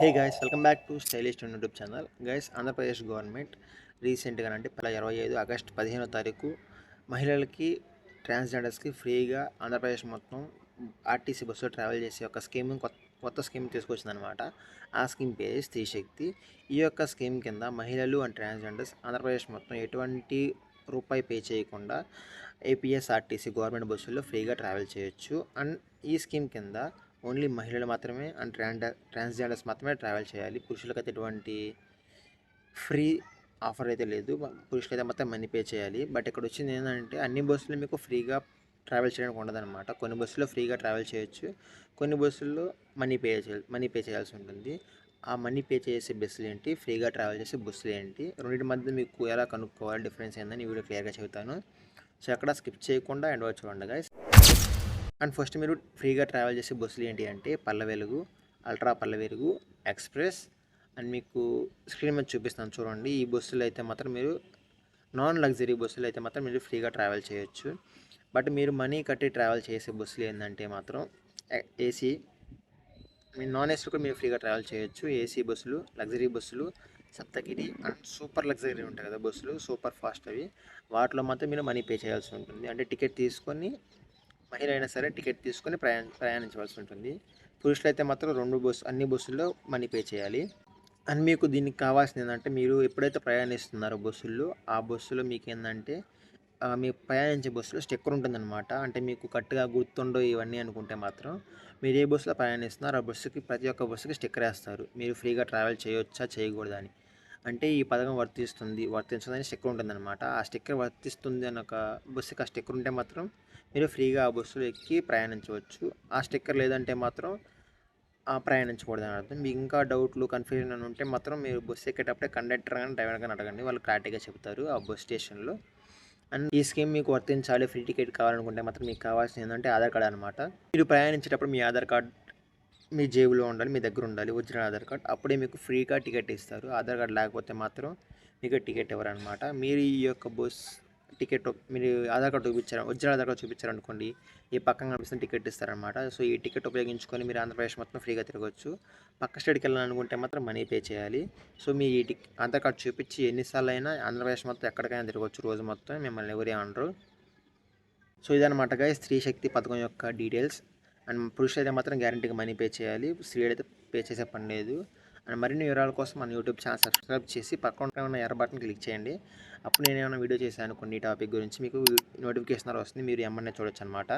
Hey guys welcome back to stylish YouTube channel guys Andhra Pradesh government రీసెంట్గా అంటే పిల్లల ఇరవై ఐదు ఆగస్ట్ పదిహేనో తారీఖు మహిళలకి ట్రాన్స్జెండర్స్కి ఫ్రీగా ఆంధ్రప్రదేశ్ మొత్తం ఆర్టీసీ బస్సులో ట్రావెల్ చేసే ఒక స్కీమ్ కొత్త కొత్త స్కీమ్ తీసుకొచ్చిందనమాట ఆ స్కీమ్ పేరు స్త్రీ శక్తి. ఈ యొక్క స్కీమ్ కింద మహిళలు అండ్ ట్రాన్స్జెండర్స్ ఆంధ్రప్రదేశ్ మొత్తం ఎటువంటి రూపాయి పే చేయకుండా ఏపీఎస్ఆర్టీసీ గవర్నమెంట్ బస్సుల్లో ఫ్రీగా ట్రావెల్ చేయొచ్చు. అండ్ ఈ స్కీమ్ కింద ఓన్లీ మహిళలు మాత్రమే అండ్ ట్రాన్డ ట్రాన్స్జెండర్స్ మాత్రమే ట్రావెల్ చేయాలి. పురుషులకైతే ఎటువంటి ఫ్రీ ఆఫర్ అయితే లేదు. పురుషులైతే మొత్తం మనీ పే చేయాలి. బట్ ఇక్కడ వచ్చింది ఏంటంటే అన్ని బస్సులు మీకు ఫ్రీగా ట్రావెల్ చేయడానికి ఉండదన్నమాట. కొన్ని బస్సుల్లో ఫ్రీగా ట్రావెల్ చేయొచ్చు. కొన్ని బస్సుల్లో మనీ పే చేయాలి మనీ పే చేయాల్సి ఉంటుంది. ఆ మనీ పే చేసే బస్సులు ఏంటి? ఫ్రీగా ట్రావెల్ చేసే బస్సులు ఏంటి? రెండింటి మధ్య మీకు ఎలా కనుక్కోవాలి? డిఫరెన్స్ ఏందని వీడియో క్లియర్గా చెబుతాను. సో అక్కడ స్కిప్ చేయకుండా ఎండ్ వరకు చూడండి గైస్ అండ్ ఫస్ట్ మీరు ఫ్రీగా ట్రావెల్ చేసే బస్సులు ఏంటి అంటే పల్ల వెలుగు అల్ట్రా పల్ల వెలుగు ఎక్స్ప్రెస్ అండ్ మీకు స్క్రీన్ మీద చూపిస్తాను చూడండి. ఈ బస్సులు అయితే మాత్రం మీరు నాన్ లగ్జరీ బస్సులు అయితే మాత్రం మీరు ఫ్రీగా ట్రావెల్ చేయొచ్చు. బట్ మీరు మనీ కట్టి ట్రావెల్ చేసే బస్సులు ఏంటంటే మాత్రం ఏసీ మీ నాన్ ఏసీ కూడా మీరు ఫ్రీగా ట్రావెల్ చేయొచ్చు. ఏసీ బస్సులు లగ్జరీ బస్సులు సప్తగిరి అండ్ సూపర్ లగ్జరీ ఉంటాయి కదా బస్సులు సూపర్ ఫాస్ట్ అవి. వాటిలో మాత్రం మీరు మనీ పే చేయాల్సి ఉంటుంది. అంటే టికెట్ తీసుకొని మహిళ అయినా సరే టికెట్ తీసుకొని ప్రయాణ ప్రయాణించవలసి ఉంటుంది. పురుషులు అయితే మాత్రం రెండు బస్సు అన్ని బస్సుల్లో మనీ పే చేయాలి. అండ్ మీకు దీనికి కావాల్సింది ఏంటంటే మీరు ఎప్పుడైతే ప్రయాణిస్తున్నారో బస్సుల్లో ఆ బస్సులో మీకు ఏంటంటే మీ ప్రయాణించే బస్సులో స్టిక్కర్ ఉంటుందన్నమాట. అంటే మీకు కరెక్ట్గా గుర్తుండో ఇవన్నీ అనుకుంటే మాత్రం మీరు ఏ బస్సులో ప్రయాణిస్తున్నారో ఆ బస్సుకి ప్రతి ఒక్క బస్సుకి స్టిక్కర్ వేస్తారు. మీరు ఫ్రీగా ట్రావెల్ చేయొచ్చా చేయకూడదని అంటే ఈ పథకం వర్తిస్తుంది వర్తించదని స్టిక్కర్ ఉంటుందన్నమాట. ఆ స్టిక్కర్ వర్తిస్తుంది అని ఒక బస్సుకి ఆ స్టిక్కర్ ఉంటే మాత్రం మీరు ఫ్రీగా ఆ బస్సులో ఎక్కి ప్రయాణించవచ్చు. ఆ స్టిక్కర్ లేదంటే మాత్రం ఆ ప్రయాణించకూడదు అని అర్థం. మీకు ఇంకా డౌట్లు కన్ఫ్యూజన్ అని ఉంటే మాత్రం మీరు బస్సు ఎక్కేటప్పుడే కండక్టర్ కానీ డ్రైవర్ కానీ అడగండి. వాళ్ళు క్లారిటీగా చెప్తారు ఆ బస్ స్టేషన్లో. అండ్ ఈ స్కీమ్ మీకు వర్తించాలి ఫ్రీ టికెట్ కావాలనుకుంటే మాత్రం మీకు కావాల్సింది ఏంటంటే ఆధార్ కార్డ్ అనమాట మీరు ప్రయాణించేటప్పుడు మీ ఆధార్ కార్డ్ మీ జేబులో ఉండాలి మీ దగ్గర ఉండాలి ఒరిజినల్ ఆధార్ కార్డ్. అప్పుడే మీకు ఫ్రీగా టికెట్ ఇస్తారు. ఆధార్ కార్డ్ లేకపోతే మాత్రం మీకు టికెట్ ఇవ్వరనమాట మీరు ఈ యొక్క బస్ టికెట్ మీరు ఆధార్ కార్డు చూపించారు ఒరిజినల్ ఆధార్ కార్డు చూపించారనుకోండి ఈ పక్కన కనిపిస్తున్న టికెట్ ఇస్తారనమాట సో ఈ టికెట్ ఉపయోగించుకొని మీరు ఆంధ్రప్రదేశ్ మొత్తం ఫ్రీగా తిరగచ్చు. పక్క స్టేట్కి వెళ్ళాలనుకుంటే మాత్రం మనీ పే చేయాలి. సో మీ ఈ టిక్ ఆధార్ కార్డు చూపించి ఎన్నిసార్లు అయినా ఆంధ్రప్రదేశ్ మొత్తం ఎక్కడికైనా తిరగచ్చు. రోజు మొత్తం మిమ్మల్ని ఎవరే అనరు సో ఇదనమాట గా స్త్రీ శక్తి పథకం యొక్క డీటెయిల్స్. అండ్ పురుషులు అయితే మాత్రం గ్యారంటీగా మనీ పే చేయాలి. స్త్రీలు అయితే పే చేసే పని లేదు. అండ్ మరిన్ని వివరాల కోసం మన యూట్యూబ్ ఛానల్ సబ్స్క్రైబ్ చేసి పక్కన ఉన్న ఎర్ర బటన్ క్లిక్ చేయండి. అప్పుడు నేను ఏమైనా వీడియో చేశాను కొన్ని టాపిక్ గురించి మీకు నోటిఫికేషన్ వస్తుంది. మీరు ఏమన్నా చూడొచ్చు అనమాట